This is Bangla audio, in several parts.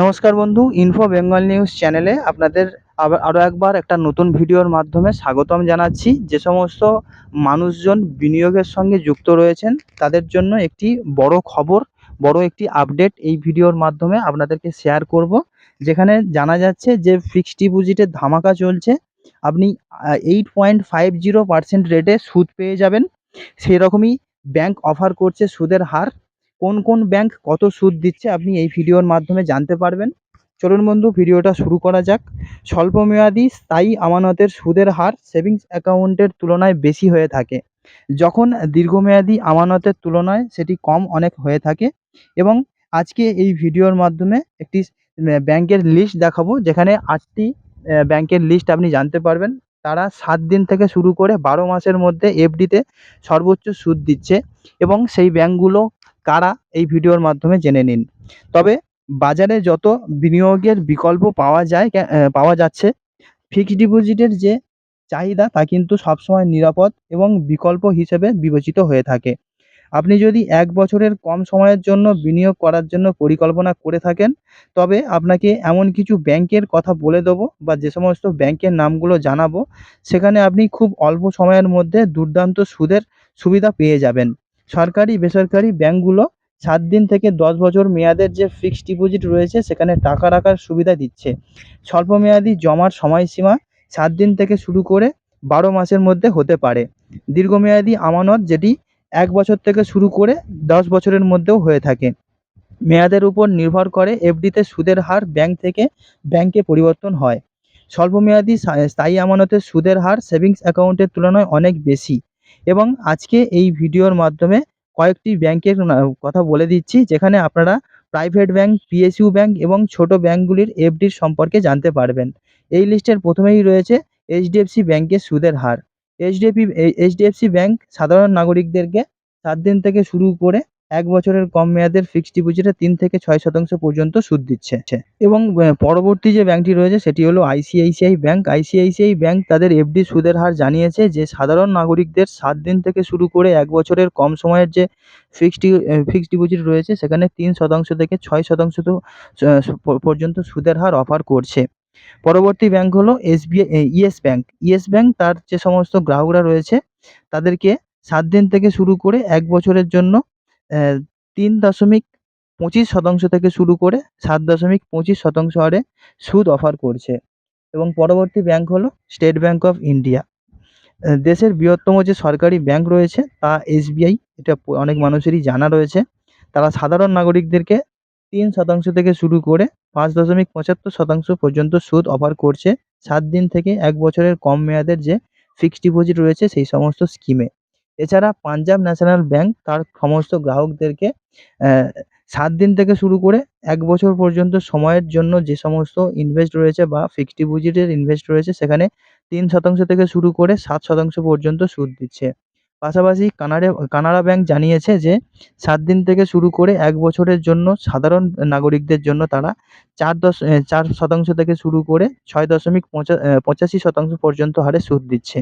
নমস্কার বন্ধু ইনফো বেঙ্গল নিউজ চ্যানেলে আপনাদের আবার আরও একবার একটা নতুন ভিডিওর মাধ্যমে স্বাগতম জানাচ্ছি। যে সমস্ত মানুষজন বিনিয়োগের সঙ্গে যুক্ত রয়েছেন, তাদের জন্য একটি বড় খবর, বড় একটি আপডেট এই ভিডিওর মাধ্যমে আপনাদেরকে শেয়ার করব। যেখানে জানা যাচ্ছে যে ফিক্সড ডিপোজিটের ধামাকা চলছে। আপনি eight point five zero percent রেটে সুদ পেয়ে যাবেন। সেরকমই ব্যাংক অফার করছে সুদের হার। কোন কোন ব্যাংক কত সুদ দিচ্ছে আপনি এই ভিডিওর মাধ্যমে জানতে পারবেন। চলুন বন্ধু ভিডিওটা শুরু করা যাক। স্বল্পমেয়াদী স্থায়ী আমানতের সুদের হার সেভিংস অ্যাকাউন্টের তুলনায় বেশি হয়ে থাকে। যখন দীর্ঘমেয়াদী আমানতের তুলনায় সেটি কম অনেক হয়ে থাকে এবং আজকে এই ভিডিওর মাধ্যমে একটি ব্যাংকের লিস্ট দেখাবো, যেখানে আটটি ব্যাংকের লিস্ট আপনি জানতে পারবেন। তারা সাত দিন থেকে শুরু করে বারো মাসের মধ্যে এফডিতে সর্বোচ্চ সুদ দিচ্ছে এবং সেই ব্যাংকগুলো কারা এই ভিডিওর মাধ্যমে জেনে নিন। তবে বাজারে যত বিনিয়োগের বিকল্প পাওয়া যায় পাওয়া যাচ্ছে, ফিক্সড ডিপোজিটের যে চাহিদা তা কিন্তু সবসময় নিরাপদ এবং বিকল্প হিসেবে বিবেচিত হয়ে থাকে। আপনি যদি এক বছরের কম সময়ের জন্য বিনিয়োগ করার জন্য পরিকল্পনা করে থাকেন, তবে আপনাকে এমন কিছু ব্যাংকের কথা বলে দেবো বা যে সমস্ত ব্যাংকের নামগুলো জানাব, সেখানে আপনি খুব অল্প সময়ের মধ্যে দুর্দান্ত সুদের সুবিধা পেয়ে যাবেন। সরকারি, বেসরকারি ব্যাংকগুলো সাত দিন থেকে দশ বছর মেয়াদের যে ফিক্সড ডিপোজিট রয়েছে, সেখানে টাকা রাখার সুবিধা দিচ্ছে। স্বল্প মেয়াদি জমার সময়সীমা সাত দিন থেকে শুরু করে বারো মাসের মধ্যে হতে পারে। দীর্ঘমেয়াদী আমানত যেটি এক বছর থেকে শুরু করে দশ বছরের মধ্যেও হয়ে থাকে। মেয়াদের উপর নির্ভর করে এফডিতে সুদের হার ব্যাংক থেকে ব্যাংকে পরিবর্তন হয়। স্বল্পমেয়াদী স্থায়ী আমানতের সুদের হার সেভিংস অ্যাকাউন্টের তুলনায় অনেক বেশি। এবং আজকে এই ভিডিওর মাধ্যমে কয়েকটি ব্যাংকের কথা বলে দিচ্ছি, যেখানে আপনারা প্রাইভেট ব্যাংক পিএসইউ ব্যাংক এবং ছোট ব্যাংকগুলির এফডির সম্পর্কে জানতে পারবেন। এই লিস্টের প্রথমেই রয়েছে এইচডিএফসি ব্যাংকের সুদের হার। এইচডিএফি এইচডিএফসি ব্যাংক সাধারণ নাগরিকদেরকে সাত দিন থেকে শুরু করে এক বছরের কম মেয়াদের ফিক্সড ডিপোজিটে তিন থেকে ছয় শতাংশ পর্যন্ত সুদ দিচ্ছে। এবং পরবর্তী যে ব্যাংকটি রয়েছে, সেটি হলো আইসিআইসিআই ব্যাংক আইসিআইসিআই ব্যাংক তাদের এফডি সুদের হার জানিয়েছে যে, সাধারণ নাগরিকদের সাত দিন থেকে শুরু করে এক বছরের কম সময়ের যে ফিক্সড ফিক্সড ডিপোজিট রয়েছে, সেখানে তিন শতাংশ থেকে ছয় শতাংশ পর্যন্ত সুদের হার অফার করছে। পরবর্তী ব্যাংক হলো SBI Yes Bank Yes Bank তার যে সমস্ত গ্রাহকরা রয়েছে, তাদেরকে সাত দিন থেকে শুরু করে এক বছরের জন্য তিন দশমিক পঁচিশ শতাংশ থেকে শুরু করে সাত দশমিক পঁচিশ শতাংশ হারে সুদ অফার করছে। এবং পরবর্তী ব্যাংক হলো স্টেট ব্যাংক অফ ইন্ডিয়া দেশের বৃহত্তম যে সরকারি ব্যাংক রয়েছে, তা এসবিআই এটা অনেক মানুষেরই জানা রয়েছে। তারা সাধারণ নাগরিকদেরকে তিন শতাংশ থেকে শুরু করে পাঁচ দশমিক পঁচাত্তর শতাংশ পর্যন্ত সুদ অফার করছে। সাত দিন থেকে এক বছরের কম মেয়াদের যে ফিক্সড ডিপোজিট রয়েছে, সেই সমস্ত স্কিমে এছাড়া পাঞ্জাব ন্যাশনাল ব্যাঙ্ক তার সমস্ত গ্রাহকদেরকে সাত দিন থেকে শুরু করে এক বছর পর্যন্ত সময়ের জন্য যে সমস্ত ইনভেস্ট রয়েছে বা ফিক্সড ডিপোজিটের ইনভেস্ট রয়েছে সেখানে তিন শতাংশ থেকে শুরু করে সাত শতাংশ পর্যন্ত সুদ দিচ্ছে। পাশাপাশি কানাডা, কানাড়া ব্যাঙ্ক জানিয়েছে যে সাত দিন থেকে শুরু করে এক বছরের জন্য সাধারণ নাগরিকদের জন্য তারা চার দশ চার শতাংশ থেকে শুরু করে ছয় দশমিক পঁচাশি শতাংশ পর্যন্ত হারে সুদ দিচ্ছে।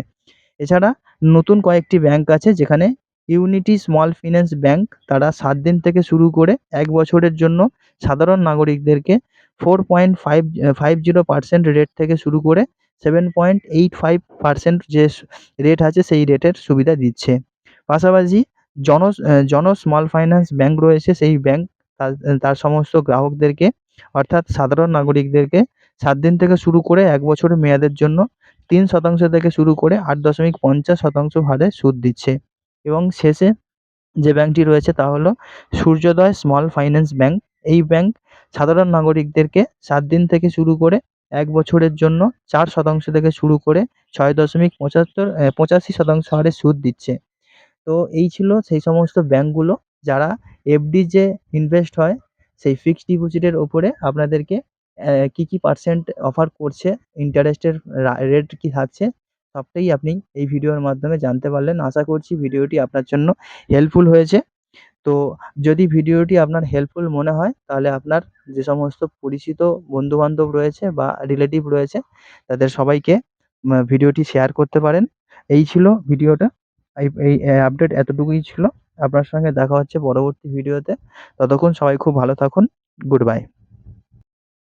এছাড়া নতুন কয়েকটি ব্যাংক আছে যেখানে ইউনিটি স্মল ফিন্যান্স ব্যাঙ্ক তারা সাত দিন থেকে শুরু করে এক বছরের জন্য সাধারণ নাগরিকদেরকে four point five five zero percent rate থেকে শুরু করে seven point eight five percent যে রেট আছে সেই রেটের সুবিধা দিচ্ছে। পাশাপাশি Jana Jana small finance bank রয়েছে সেই ব্যাংক তার সমস্ত গ্রাহকদেরকে অর্থাৎ সাধারণ নাগরিকদেরকে সাত দিন থেকে শুরু করে এক বছরের মেয়াদের জন্য তিন শতাংশ থেকে শুরু করে আট দশমিক পঞ্চাশ শতাংশ হারে সুদ দিচ্ছে। এবং শেষে যে ব্যাংকটি রয়েছে তা হলো সূর্যোদয় স্মল ফাইন্যান্স ব্যাংক। এই ব্যাংক সাধারণ নাগরিকদেরকে সাত দিন থেকে শুরু করে এক বছরের জন্য চার শতাংশ থেকে শুরু করে ছয় দশমিক পঁচাত্তর পঁচাশি শতাংশ হারে সুদ দিচ্ছে। তো এই ছিল সেই সমস্ত ব্যাংকগুলো। যারা এফডি যে ইনভেস্ট হয়, সেই ফিক্সড ডিপোজিটের ওপরে আপনাদেরকে কী কী পার্সেন্ট অফার করছে ইন্টারেস্টের রেট কী থাকছে, সবটাই আপনি এই ভিডিওর মাধ্যমে জানতে পারলেন। আশা করছি ভিডিওটি আপনার জন্য হেল্পফুল হয়েছে। তো যদি ভিডিওটি আপনার হেল্পফুল মনে হয়, তাহলে আপনার যে সমস্ত পরিচিত বন্ধুবান্ধব রয়েছে বা রিলেটিভ রয়েছে, তাদের সবাইকে ভিডিওটি শেয়ার করতে পারেন। এই ছিল ভিডিওটা এই এই আপডেট এতটুকুই ছিল। আপনার সঙ্গে দেখা হচ্ছে পরবর্তী ভিডিওতে ততক্ষণ সবাই খুব ভালো থাকুন। Good bye